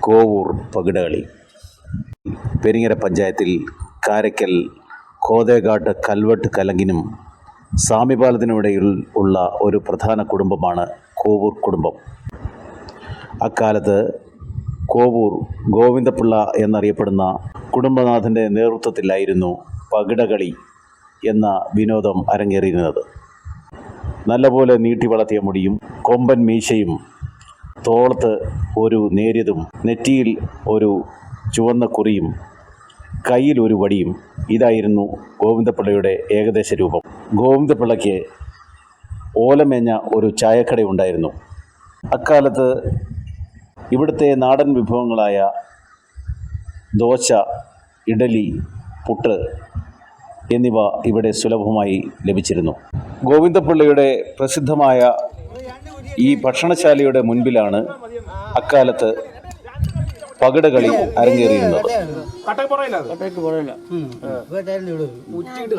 കോവൂർ പകിടകളി. പെരിങ്ങര പഞ്ചായത്തിൽ കാരയ്ക്കൽ കോതേകാട്ട് കൽവട്ട് കലങ്കിനും സാമിപാലത്തിനുമിടയിൽ ഉള്ള ഒരു പ്രധാന കുടുംബമാണ് കോവൂർ കുടുംബം. അക്കാലത്ത് കോവൂർ ഗോവിന്ദപിള്ള എന്നറിയപ്പെടുന്ന കുടുംബനാഥന്റെ നേതൃത്വത്തിലായിരുന്നു പകിടകളി എന്ന വിനോദം അരങ്ങേറിയിരുന്നത്. നല്ലപോലെ നീട്ടി വളർത്തിയ മുടിയും കൊമ്പൻ മീശയും തോളത്ത് ഒരു നേരിയതും നെറ്റിയിൽ ഒരു ചുവന്ന കുറിയും കയ്യിൽ ഒരു വടിയും. ഇതായിരുന്നു ഗോവിന്ദപിള്ളയുടെ ഏകദേശ രൂപം. ഗോവിന്ദപിള്ളയ്ക്ക് ഓലമേഞ്ഞ ഒരു ചായക്കട ഉണ്ടായിരുന്നു. അക്കാലത്ത് ഇവിടുത്തെ നാടൻ വിഭവങ്ങളായ ദോശ ഇഡലി പുട്ട് എന്നിവ ഇവിടെ സുലഭമായി ലഭിച്ചിരുന്നു. ഗോവിന്ദപ്പള്ളിയുടെ പ്രസിദ്ധമായ ഈ ഭക്ഷണശാലയുടെ മുൻപിലാണ് അക്കാലത്ത് പകിടകളി അരങ്ങേറിയിരുന്നത്. കട്ടക്ക് പുറയില്ല അത്. പോവാ ഇത്?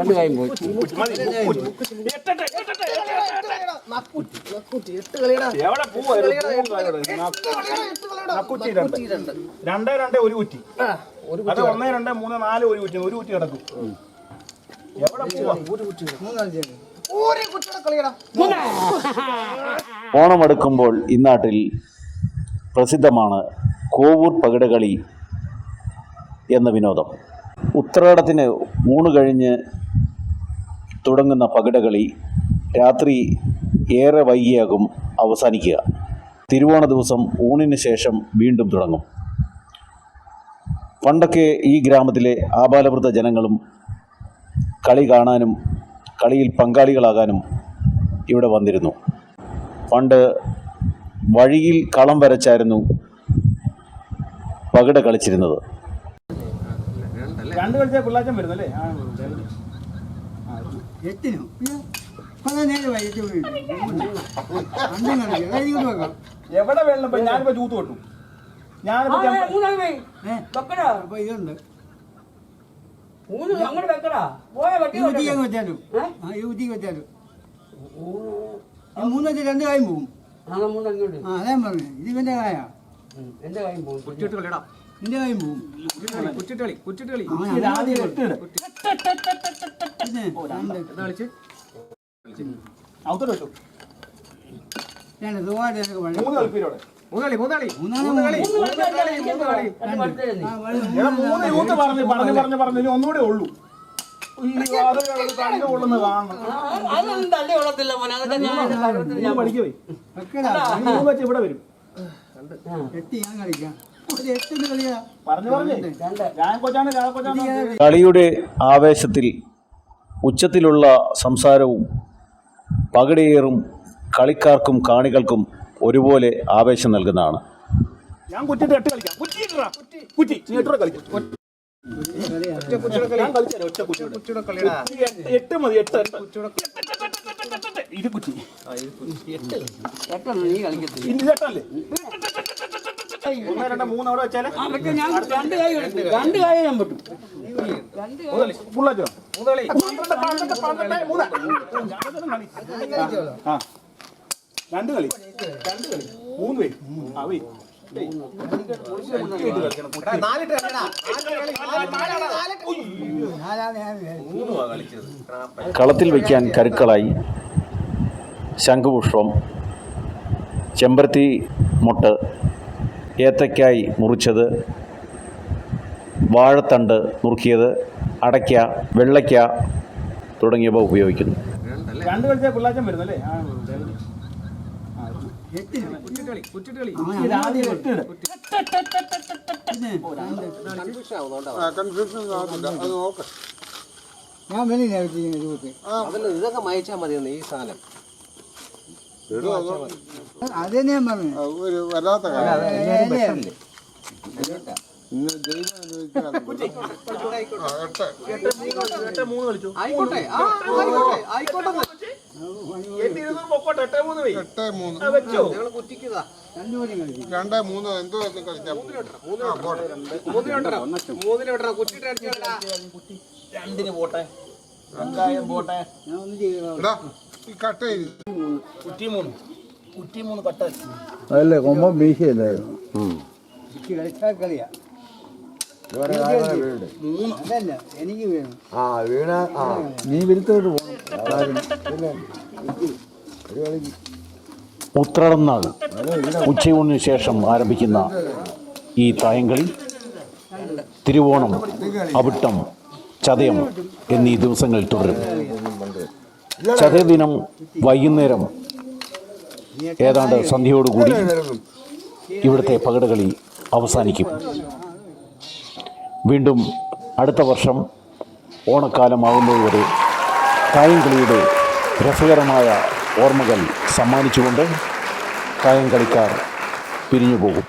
പൂവും കാര്യം. നക്കുറ്റി രണ്ട്. രണ്ടേ. രണ്ടേ ഒരു കുറ്റി. അത് ഒന്നേ രണ്ടേ മൂന്ന് നാല് ഒരു കുറ്റി ഒരു കുറ്റി കിടക്കും. എവിടെ പോവാ? ഓണമെടുക്കുമ്പോൾ ഇന്നാട്ടിൽ പ്രസിദ്ധമാണ് കോവൂർ പകിടകളി എന്ന വിനോദം. ഉത്രാടത്തിന് ഊണ് കഴിഞ്ഞ് തുടങ്ങുന്ന പകിടകളി രാത്രി ഏറെ വൈകിയാകും അവസാനിക്കുക. തിരുവോണ ദിവസം ഊണിന് ശേഷം വീണ്ടും തുടങ്ങും. പണ്ടൊക്കെ ഈ ഗ്രാമത്തിലെ ആബാലവൃദ്ധ ജനങ്ങളും കളി കാണാനും കളിയിൽ പങ്കാളികളാകാനും ഇവിടെ വന്നിരുന്നു. പണ്ട് വഴിയിൽ കളം വരച്ചായിരുന്നു പകിട കളിച്ചിരുന്നത്. രണ്ട് കളിച്ചാൽ പിള്ളാച്ചൻ വരുന്നല്ലേ? പല നേരം വൈകിട്ട് വീഴും അന്നും കളിക്കാം അതായത് ഇങ്ങോട്ട് വെക്കാം. എവിടെ വെള്ളം ഇപ്പൊ ഞാനിപ്പോ ചൂത്ത് കൊട്ടു ഞാനിപ്പോ ഏ? അപ്പൊ ഇതുണ്ട്. ഈ കുറ്റിക്ക് അങ്ങ് വെച്ചാലും. ആ ഈ കുറ്റിക്ക് വെച്ചാലും. ഈ മൂന്ന് വെച്ച് രണ്ട് കായും അങ്ങോട്ട് ആ അതാ പറഞ്ഞു. ഇത് ഇവന്റെ കായ. കൈയും പോകും നിന്റെ കായും പോവും. ആ, ഇത് ആദ്യം എട്ടിട് പിന്നെ രണ്ട്. ഔത്തോട്ട് വെച്ചു മൂന്ന് കളിപ്പീരോടെ യൂത്ത് പറഞ്ഞു പറഞ്ഞു പറഞ്ഞു പറഞ്ഞു ഇനി ഒന്നുകൂടെ ഉള്ളൂ. ഇവിടെ വരും. എട്ട് ഞാൻ കളിക്കാം. ഒരു എട്ടിന് കളിയാ. പറഞ്ഞു പറഞ്ഞേ. ഞാൻ കൊച്ചാണ് രാ കൊച്ചാണ് കളിയുടെ ആവേശത്തിൽ ഉച്ചത്തിലുള്ള സംസാരവും പകിടയേറും കളിക്കാർക്കും കാണികൾക്കും ഒരുപോലെ ആവേശം നൽകുന്നതാണ്. ഞാൻ കുറ്റിട്ട് എട്ട് കളിക്കാം. കുറ്റി. കുറ്റി. കളിക്കാം. എട്ട്- മതി എട്ട്. ഇത് കുറ്റി. എട്ടൊന്നും നീ കളിക്കത്തില്ല ഇനി ഇത് എട്ടല്ലേ? ഒന്ന് രണ്ട് മൂന്ന് അവിടെ വെച്ചാലേ ആ പക്ഷെ ഞാൻ രണ്ട് കൈ എടുത്തു രണ്ട് കൈ ഞാൻ പറ്റും. ഫുള്ളാച്ചോ മുതലി. പന്ത്രണ്ട് പന്ത്രണ്ട് പന്ത്രണ്ട് മൂന്ന് ആ, രണ്ട് കളി. രണ്ട് കളി. മൂന്ന് പേര്. ആ വേ വിചാരിച്ചത്. കളത്തിൽ വയ്ക്കാൻ കരുക്കളായി ശംഖുപുഷ്പം ചെമ്പരത്തി മുട്ട് ഏത്തക്കായ് മുറിച്ചത് വാഴത്തണ്ട് നുറുക്കിയത് അടയ്ക്ക വെള്ളയ്ക്ക തുടങ്ങിയവ ഉപയോഗിക്കുന്നു. ഞാൻ ഇതൊക്കെ മയച്ചാൽ മതിയെന്ന് ഈ സാധനം. അത് ഞാൻ പറഞ്ഞു. ഒരു വല്ലാത്ത? ഇന്ന് ദൈവം രണ്ടു മൂന്ന് എന്തോ കളിച്ചാ രണ്ടിന് പോട്ടെ. വെങ്കായം പോട്ടെ. ഞാൻ ഒന്നും ചെയ്യണം എടാ ഈ കട്ട ചെയ്ത് കുറ്റി മൂന്ന്. മൂന്ന് അതല്ലേ കൊമ്പം വീശിയല്ലായിരുന്നു എനിക്ക് കളിച്ചാൽ കളിയാ അതല്ല എനിക്ക് വേണം. ആ വീണ ആ. നീ വിരുത്തോട്ട് ഉത്രാടം നാൾ. ഉച്ചയൂണിന് ശേഷം ആരംഭിക്കുന്ന ഈ തായങ്കളി തിരുവോണം അവിട്ടം ചതയം എന്നീ ദിവസങ്ങളിൽ തുടരും. ചതയ ദിനം വൈകുന്നേരം ഏതാണ്ട് സന്ധ്യയോടുകൂടി ഇവിടുത്തെ പകടകളി അവസാനിക്കും. വീണ്ടും അടുത്ത വർഷം ഓണക്കാലമാകുന്നതുവരെ കായംകളിയുടെ രസകരമായ ഓർമ്മകൾ സമ്മാനിച്ചുകൊണ്ട് കായംകളിക്കാർ പിരിഞ്ഞു പോകും